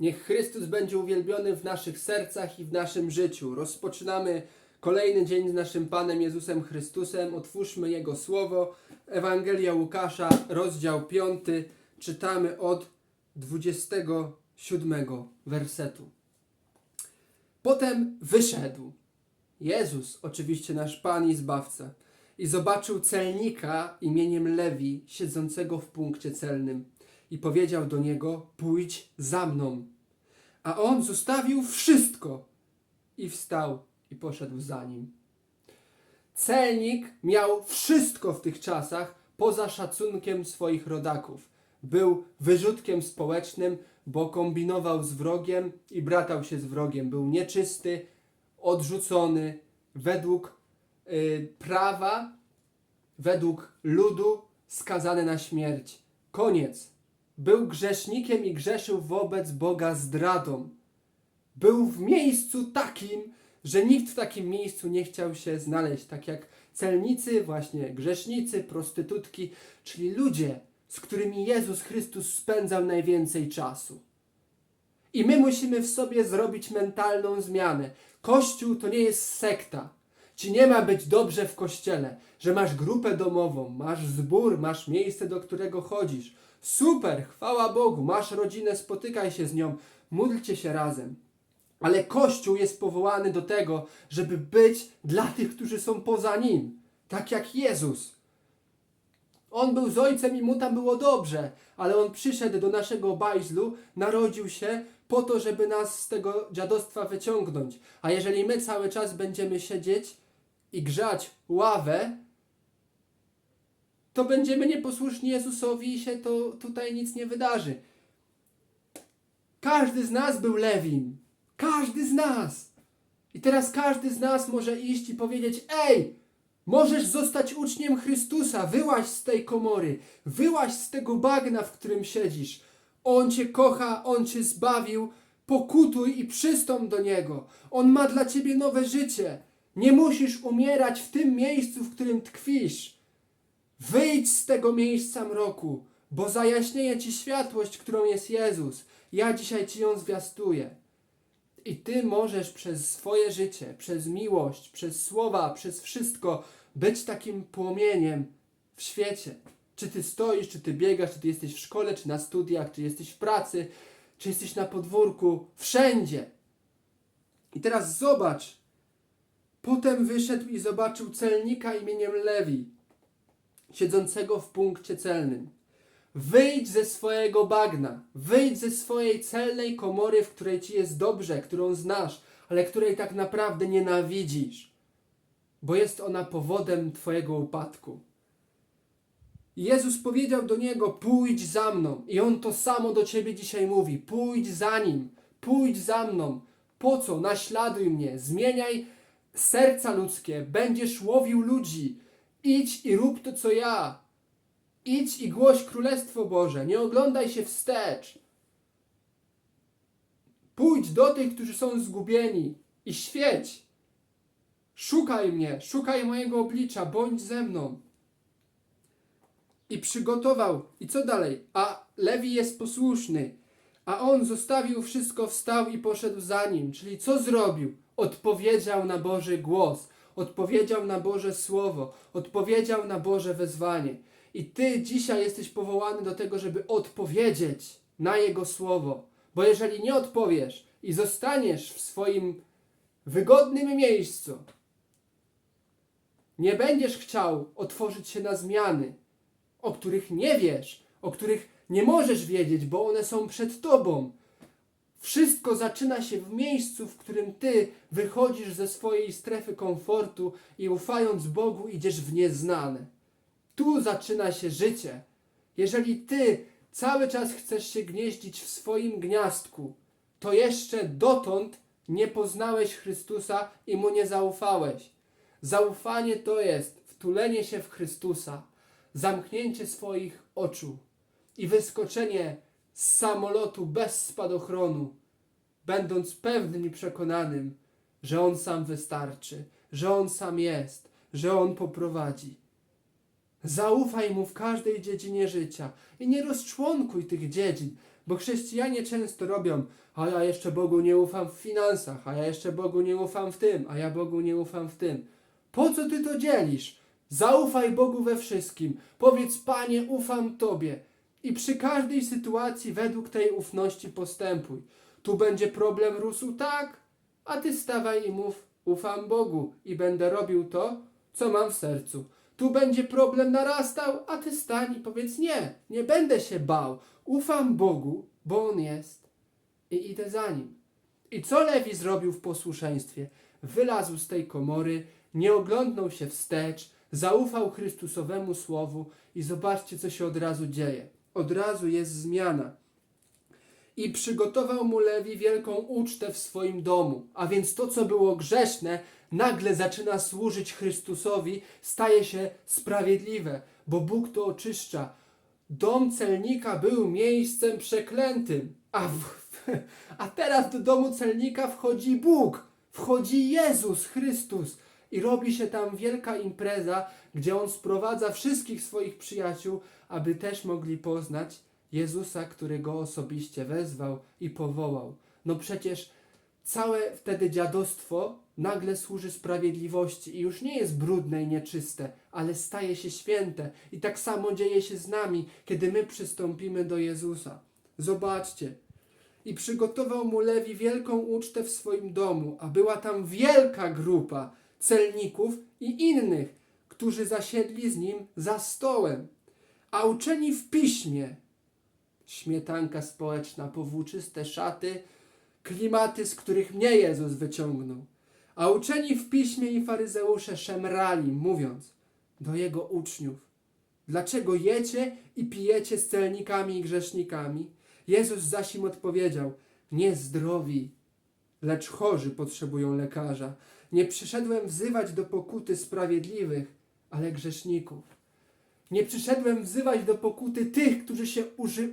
Niech Chrystus będzie uwielbiony w naszych sercach i w naszym życiu. Rozpoczynamy kolejny dzień z naszym Panem Jezusem Chrystusem. Otwórzmy Jego Słowo. Ewangelia Łukasza, rozdział 5. Czytamy od 27 wersetu. Potem wyszedł Jezus, oczywiście nasz Pan i Zbawca, i zobaczył celnika imieniem Lewi, siedzącego w punkcie celnym, i powiedział do niego: Pójdź za mną. A on zostawił wszystko i wstał i poszedł za nim. Celnik miał wszystko w tych czasach poza szacunkiem swoich rodaków. Był wyrzutkiem społecznym, bo kombinował z wrogiem i bratał się z wrogiem. Był nieczysty, odrzucony według y, prawa, według ludu skazany na śmierć. Koniec. Był grzesznikiem i grzeszył wobec Boga zdradą. Był w miejscu takim, że nikt w takim miejscu nie chciał się znaleźć, tak jak celnicy, właśnie grzesznicy, prostytutki, czyli ludzie, z którymi Jezus Chrystus spędzał najwięcej czasu. I my musimy w sobie zrobić mentalną zmianę. Kościół to nie jest sekta. Ci nie ma być dobrze w kościele, że masz grupę domową, masz zbór, masz miejsce, do którego chodzisz. Super, chwała Bogu, masz rodzinę, spotykaj się z nią, módlcie się razem. Ale Kościół jest powołany do tego, żeby być dla tych, którzy są poza nim. Tak jak Jezus. On był z ojcem i mu tam było dobrze, ale on przyszedł do naszego bajzlu, narodził się po to, żeby nas z tego dziadostwa wyciągnąć. A jeżeli my cały czas będziemy siedzieć i grzać ławę, to będziemy nieposłuszni Jezusowi i się to tutaj nic nie wydarzy. Każdy z nas był Lewim. Każdy z nas. I teraz każdy z nas może iść i powiedzieć: Ej, możesz zostać uczniem Chrystusa, wyłaź z tej komory, wyłaź z tego bagna, w którym siedzisz. On cię kocha, on cię zbawił. Pokutuj i przystąp do niego. On ma dla ciebie nowe życie. Nie musisz umierać w tym miejscu, w którym tkwisz. Wyjdź z tego miejsca mroku, bo zajaśnieje ci światłość, którą jest Jezus. Ja dzisiaj ci ją zwiastuję. I ty możesz przez swoje życie, przez miłość, przez słowa, przez wszystko być takim płomieniem w świecie. Czy ty stoisz, czy ty biegasz, czy ty jesteś w szkole, czy na studiach, czy jesteś w pracy, czy jesteś na podwórku, wszędzie. I teraz zobacz. Potem wyszedł i zobaczył celnika imieniem Lewi, siedzącego w punkcie celnym. Wyjdź ze swojego bagna, wyjdź ze swojej celnej komory, w której ci jest dobrze, którą znasz, ale której tak naprawdę nienawidzisz, bo jest ona powodem twojego upadku. Jezus powiedział do niego: Pójdź za mną. I on to samo do ciebie dzisiaj mówi: Pójdź za nim, pójdź za mną. Po co? Naśladuj mnie, zmieniaj serca ludzkie, będziesz łowił ludzi. Idź i rób to, co ja. Idź i głoś Królestwo Boże, nie oglądaj się wstecz. Pójdź do tych, którzy są zgubieni i świeć. Szukaj mnie, szukaj mojego oblicza, bądź ze mną. I przygotował. I co dalej? A Lewi jest posłuszny. A on zostawił wszystko, wstał i poszedł za nim. Czyli co zrobił? Odpowiedział na Boży głos, odpowiedział na Boże Słowo, odpowiedział na Boże wezwanie. I ty dzisiaj jesteś powołany do tego, żeby odpowiedzieć na Jego Słowo. Bo jeżeli nie odpowiesz i zostaniesz w swoim wygodnym miejscu, nie będziesz chciał otworzyć się na zmiany, o których nie wiesz, o których nie możesz wiedzieć, bo one są przed tobą. Wszystko zaczyna się w miejscu, w którym ty wychodzisz ze swojej strefy komfortu i ufając Bogu idziesz w nieznane. Tu zaczyna się życie. Jeżeli ty cały czas chcesz się gnieździć w swoim gniazdku, to jeszcze dotąd nie poznałeś Chrystusa i mu nie zaufałeś. Zaufanie to jest wtulenie się w Chrystusa, zamknięcie swoich oczu i wyskoczenie z samolotu bez spadochronu, będąc pewnym i przekonanym, że On sam wystarczy, że On sam jest, że On poprowadzi. Zaufaj Mu w każdej dziedzinie życia i nie rozczłonkuj tych dziedzin, Bo chrześcijanie często robią, a ja jeszcze Bogu nie ufam w finansach, a ja jeszcze Bogu nie ufam w tym, a ja Bogu nie ufam w tym. Po co ty to dzielisz? Zaufaj Bogu we wszystkim. Powiedz, Panie, ufam Tobie. I przy każdej sytuacji według tej ufności postępuj. Tu będzie problem rósł tak, a ty stawaj i mów, ufam Bogu i będę robił to, co mam w sercu. Tu będzie problem narastał, a ty stań i powiedz nie, nie będę się bał. Ufam Bogu, bo On jest i idę za Nim. I co Lewi zrobił w posłuszeństwie? Wylazł z tej komory, nie oglądnął się wstecz, zaufał Chrystusowemu Słowu i zobaczcie, co się od razu dzieje. Od razu jest zmiana. I przygotował mu Lewi wielką ucztę w swoim domu. A więc to, co było grzeszne, nagle zaczyna służyć Chrystusowi, staje się sprawiedliwe, bo Bóg to oczyszcza. Dom celnika był miejscem przeklętym, a, w, a teraz do domu celnika wchodzi Bóg, wchodzi Jezus Chrystus i robi się tam wielka impreza, gdzie on sprowadza wszystkich swoich przyjaciół, aby też mogli poznać Jezusa, który go osobiście wezwał i powołał. No przecież całe wtedy dziadostwo nagle służy sprawiedliwości i już nie jest brudne i nieczyste, ale staje się święte. I tak samo dzieje się z nami, kiedy my przystąpimy do Jezusa. Zobaczcie. I przygotował mu Lewi wielką ucztę w swoim domu, a była tam wielka grupa celników i innych, którzy zasiedli z nim za stołem. A uczeni w piśmie, śmietanka społeczna, powłóczyste szaty, klimaty, z których mnie Jezus wyciągnął. A uczeni w piśmie i faryzeusze szemrali, mówiąc do jego uczniów: Dlaczego jecie i pijecie z celnikami i grzesznikami? Jezus zaś im odpowiedział: Nie zdrowi, lecz chorzy potrzebują lekarza. Nie przyszedłem wzywać do pokuty sprawiedliwych, ale grzeszników. Nie przyszedłem wzywać do pokuty tych, którzy się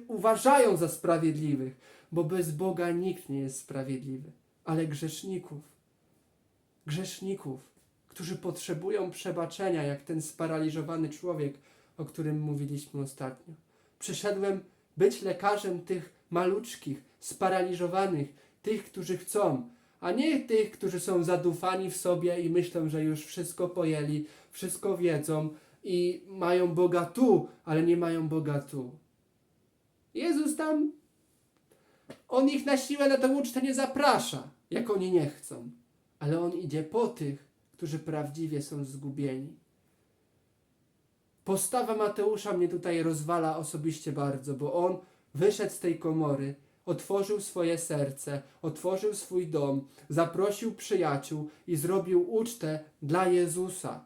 uważają za sprawiedliwych, bo bez Boga nikt nie jest sprawiedliwy, ale grzeszników. Grzeszników, którzy potrzebują przebaczenia, jak ten sparaliżowany człowiek, o którym mówiliśmy ostatnio. Przyszedłem być lekarzem tych maluczkich, sparaliżowanych, tych, którzy chcą, a nie tych, którzy są zadufani w sobie i myślą, że już wszystko pojęli, wszystko wiedzą i mają Boga tu, ale nie mają Boga tu. Jezus tam, on ich na siłę na tę ucztę nie zaprasza, jak oni nie chcą, ale on idzie po tych, którzy prawdziwie są zgubieni. Postawa Mateusza mnie tutaj rozwala osobiście bardzo, bo on wyszedł z tej komory, otworzył swoje serce, otworzył swój dom, zaprosił przyjaciół i zrobił ucztę dla Jezusa.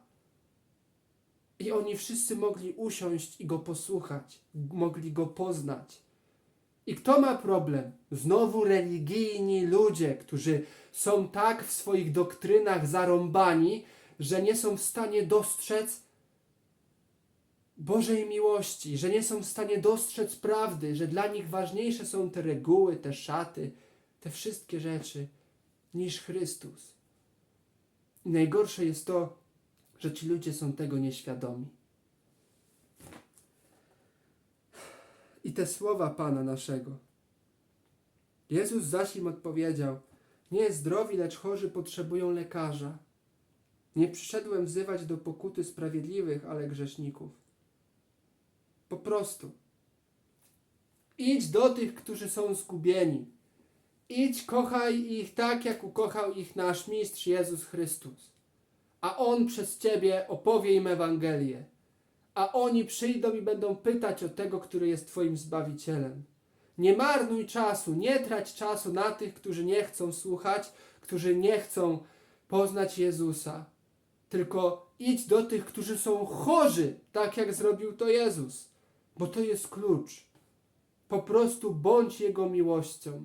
I oni wszyscy mogli usiąść i go posłuchać, mogli go poznać. I kto ma problem? Znowu religijni ludzie, którzy są tak w swoich doktrynach zarąbani, że nie są w stanie dostrzec Bożej miłości, że nie są w stanie dostrzec prawdy, że dla nich ważniejsze są te reguły, te szaty, te wszystkie rzeczy niż Chrystus. I najgorsze jest to, że ci ludzie są tego nieświadomi. I te słowa Pana naszego. Jezus zaś im odpowiedział: Nie zdrowi, lecz chorzy potrzebują lekarza. Nie przyszedłem wzywać do pokuty sprawiedliwych, ale grzeszników. Prostu. Idź do tych, którzy są zgubieni. Idź, kochaj ich tak, jak ukochał ich nasz mistrz Jezus Chrystus. A On przez Ciebie opowie im Ewangelię. A oni przyjdą i będą pytać o tego, który jest Twoim Zbawicielem. Nie marnuj czasu, nie trać czasu na tych, którzy nie chcą słuchać, którzy nie chcą poznać Jezusa. Tylko idź do tych, którzy są chorzy, tak jak zrobił to Jezus, bo to jest klucz. Po prostu bądź Jego miłością,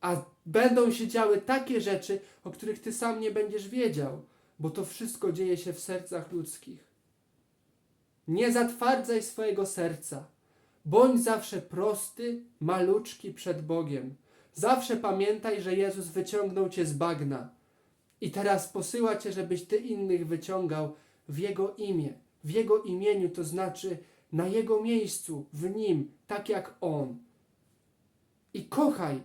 a będą się działy takie rzeczy, o których Ty sam nie będziesz wiedział, bo to wszystko dzieje się w sercach ludzkich. Nie zatwardzaj swojego serca. Bądź zawsze prosty, maluczki przed Bogiem. Zawsze pamiętaj, że Jezus wyciągnął cię z bagna i teraz posyła cię, żebyś ty innych wyciągał w Jego imię, w Jego imieniu, to znaczy na Jego miejscu, w Nim, tak jak On. i kochaj,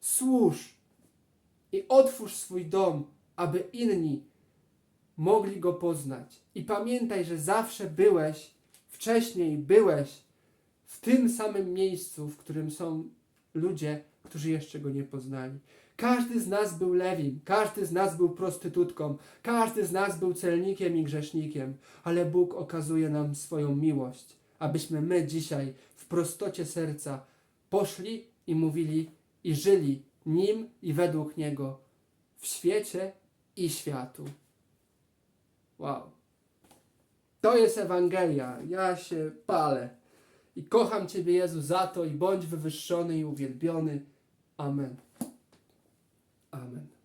służ i otwórz swój dom, aby inni mogli go poznać. I pamiętaj, że zawsze byłeś, wcześniej byłeś w tym samym miejscu, w którym są ludzie, którzy jeszcze go nie poznali. Każdy z nas był lewim, każdy z nas był prostytutką, każdy z nas był celnikiem i grzesznikiem, ale Bóg okazuje nam swoją miłość, abyśmy my dzisiaj w prostocie serca poszli i mówili i żyli nim i według niego w świecie i światu. Wow. To jest Ewangelia. Ja się palę. I kocham Ciebie, Jezu, za to i bądź wywyższony i uwielbiony. Amen. Amen.